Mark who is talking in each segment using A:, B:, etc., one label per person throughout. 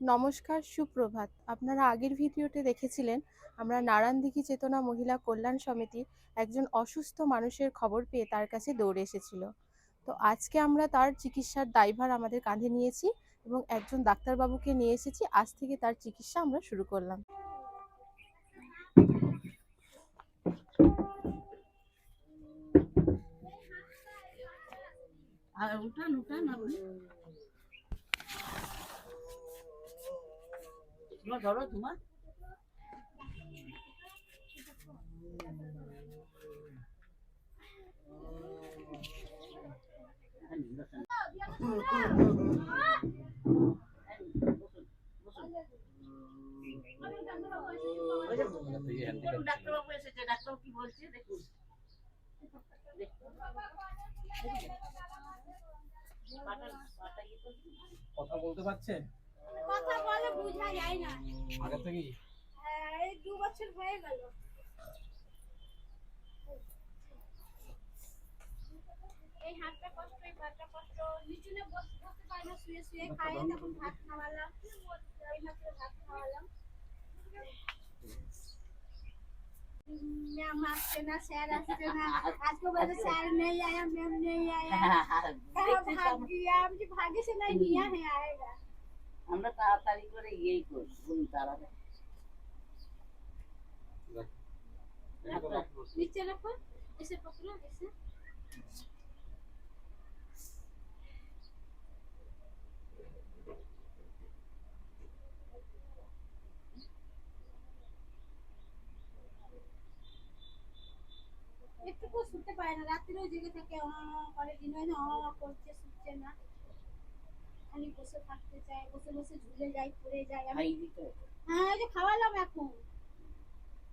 A: নমস্কার, সুপ্রভাত। আপনারা আগের ভিডিওতে দেখেছিলেন, আমরা নারায়ণদিঘি চেতনা মহিলা কল্যাণ সমিতির একজন অসুস্থ মানুষের খবর পেয়ে তার কাছে দৌড়ে এসেছিল। তো আজকে আমরা তার চিকিৎসার দায়ভার আমাদের কাঁধে নিয়েছি এবং একজন ডাক্তারবাবুকে নিয়ে এসেছি। আজ থেকে তার চিকিৎসা আমরা শুরু করলাম।
B: আর উঠান উঠান তোমার ধরো তোমার? ডাক্তারবাবু এসেছে কি বলছে দেখুন
C: কথা বলতে পারছে
D: কথা বলে বোঝা যায় না
C: আগে থেকেই
D: হ্যাঁ, এই দু বছর হয়ে গেল এই হাতটা কষ্ট এই পাটা কষ্ট নিচুনে বসতে বসতে পারে না শুয়ে শুয়ে খায় তখন ভাত খাওয়ালাম এই মাত্র ভাত খাওয়ালাম ম্যাম আসছে না স্যার আসছে না আজকে বলে স্যার नहीं आया मैम नहीं आया कहाँ भाग गया मुझे भाग्य से नहीं लिया है आएगा
B: আমরা তাড়াতাড়ি করে ইয়েই করি ঘুম তাড়াবে
D: নিচে রাখো এসে পকড়ো এসে একটুকু শুনতে পায় না রাত্রিও জেগে থাকে অ করে দিন হয় না অ করছে শুনছে না খালি বসে থাকতে চায় বসে বসে ঝুলে যায় পড়ে যায়। আমি। হ্যাঁ ওই যে খাওয়ালাম এখন।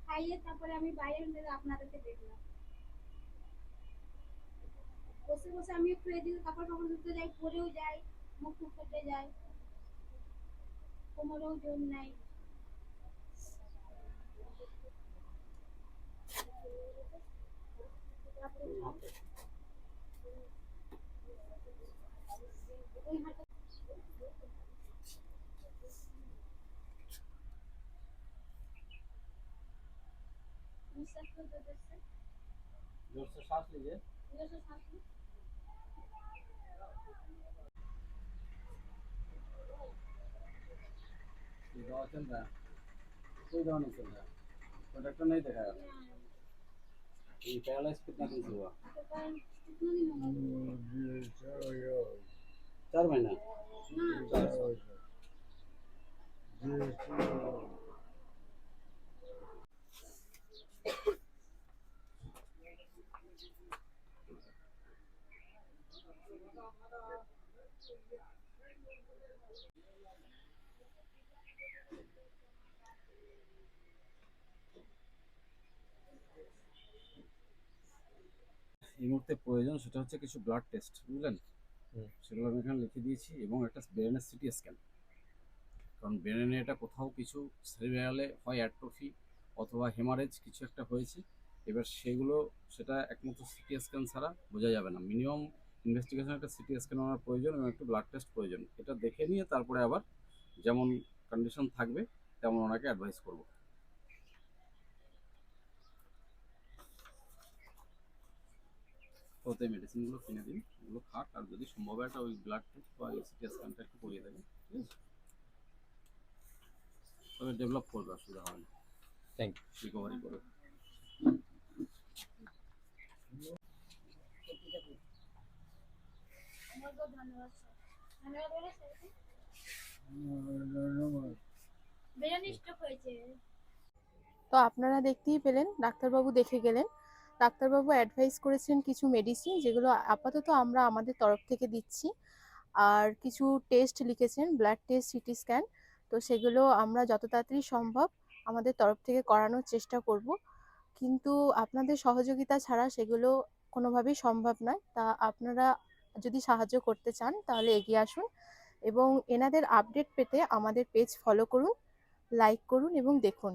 D: খাইয়ে তারপরে আমি বাইরে নিয়ে আপনাদেরকে দেখলাম। বসে বসে আমি একটু এদিকে কাপড় কাপড় ধুতে যাই পরেও যাই মুখ টুক ফেটে যায়। কোমরেও জোর নাই। ওই হাতে
C: ज़ोर से सांस लीजिए दवा चल रहा है कोई दवा नहीं चल रहा डॉक्टर नहीं दिखाया ये कितना दिन चार महीना এই মুহূর্তে প্রয়োজন সেটা হচ্ছে কিছু ব্লাড টেস্ট বুঝলেন? সেগুলো আমি এখানে লিখে দিয়েছি এবং একটা ব্রেনের সিটি স্ক্যান কারণ ব্রেনে এটা কোথাও কিছু সেরিব্রালে হয় অ্যাট্রফি অথবা হেমারেজ কিছু একটা হয়েছে এবার সেগুলো সেটা একমাত্র সিটি স্ক্যান ছাড়া বোঝা যাবে না। মিনিমাম ইনভেস্টিগেশন একটা সিটি স্ক্যান আনার প্রয়োজন এবং একটু ব্লাড টেস্ট প্রয়োজন। এটা দেখে নিয়ে তারপরে আবার যেমন কন্ডিশন থাকবে তেমন ওনাকে অ্যাডভাইস করব। ওতে মেডিসিনগুলো কিনে দিন ওগুলো খাক আর যদি সম্ভব হয় একটা ওই ব্লাড টেস্ট বা সিটি স্ক্যানটা একটু করিয়ে দেবেন ঠিক আছে? তবে ডেভেলপ করবে অসুবিধা হবে না।
E: থ্যাংক ইউ
C: রিকভারি করবে।
A: তো আপনারা দেখতেই পেলেন, ডাক্তারবাবু দেখে গেলেন। ডাক্তারবাবু অ্যাডভাইস করেছেন কিছু মেডিসিন যেগুলো আপাতত আমরা আমাদের তরফ থেকে দিচ্ছি। আর কিছু টেস্ট লিখেছেন ব্লাড টেস্ট সিটি স্ক্যান তো সেগুলো আমরা যত তাড়াতাড়ি সম্ভব আমাদের তরফ থেকে করানোর চেষ্টা করব। কিন্তু আপনাদের সহযোগিতা ছাড়া সেগুলো কোনোভাবেই সম্ভব নয়। তা আপনারা যদি সাহায্য করতে চান, তাহলে এগিয়ে আসুন এবং এনাদের আপডেট পেতে আমাদের পেজ ফলো করুন লাইক করুন এবং দেখুন।